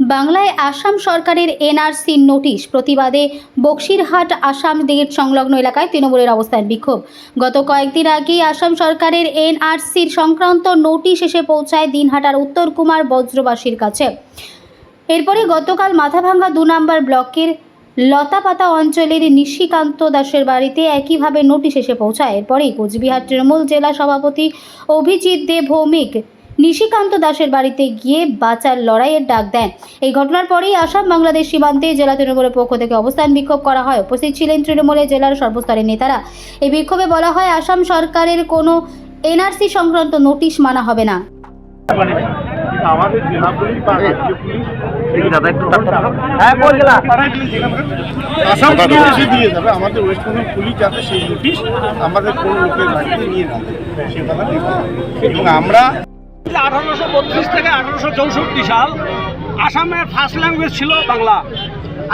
বাংলায় আসাম সরকারের NRC notice প্রতিবাদে বক্সিরহাট আসাম গেট সংলগ্ন এলাকায় তৃণমূলের অবস্থান বিক্ষোভ। গত কয়েকদিন আগেই আসাম সরকারের এনআরসির সংক্রান্ত নোটিশ এসে পৌঁছায় দিনহাটার উত্তর কুমার বজ্রবাসীর কাছে। এরপরে গতকাল মাথাভাঙ্গা দু নম্বর ব্লকের লতাপাতা অঞ্চলের নিশিকান্ত দাসের বাড়িতে একইভাবে নোটিশ এসে পৌঁছায়। এরপরেই কোচবিহার তৃণমূল জেলা সভাপতি অভিজিৎ দে ভৌমিক নিশিকান্ত দাসের বাড়িতে গিয়ে বাঁচার লড়াইয়ের ডাক দেন। এই ঘটনার পরেই আসাম বাংলাদেশ সীমান্তে জেলা তৃণমূলের পক্ষ থেকে অবস্থান বিক্ষোভ করা হয়। উপস্থিত ছিলেন তৃণমূলের জেলার সর্বস্তরের নেতারা। এই বিক্ষোভে বলা হয় আসাম সরকারের কোনো এনআরসি সংক্রান্ত নোটিশ মানা হবে না। আমাদের জেলা পুলিশ বা রাজ্য পুলিশ হ্যাঁ আসাম পুলিশ। দিয়ে যাবে। আমাদের ওয়েস্ট বেঙ্গল পুলিশ যাতে সেই নোটিশ আমাদের কোন লোকের বাড়িতে নিয়ে না সে কথা এবং আমরা আঠারোশো বত্রিশ থেকে আঠারোশো চৌষট্টি সাল আসামের ফার্স্ট ল্যাঙ্গুয়েজ ছিল বাংলা।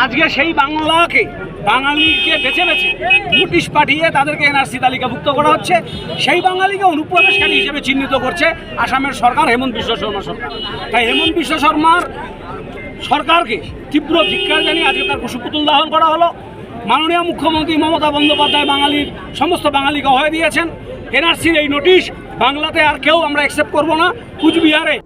আজকে সেই বাংলাকে, বাঙালিকে বেছে বেছে নোটিশ পাঠিয়ে তাদেরকে এনআরসি তালিকাভুক্ত করা হচ্ছে। সেই বাঙালিকে অনুপ্রবেশকারী হিসেবে চিহ্নিত করছে আসামের সরকার হেমন্ত বিশ্ব শর্মা সরকার। তাই হেমন্ত বিশ্ব শর্মার সরকারকে তীব্র ধিক্কার জানিয়ে আজকে তার কুশপুতুল দাহন করা হলো। মাননীয় মুখ্যমন্ত্রী মমতা বন্দ্যোপাধ্যায় বাঙালির, সমস্ত বাঙালিকে হয়ে দিয়েছেন। এনআরসির এই নোটিশ বাংলাতে আর কেউ আমরা অ্যাকসেপ্ট করব না কুচবিহারে।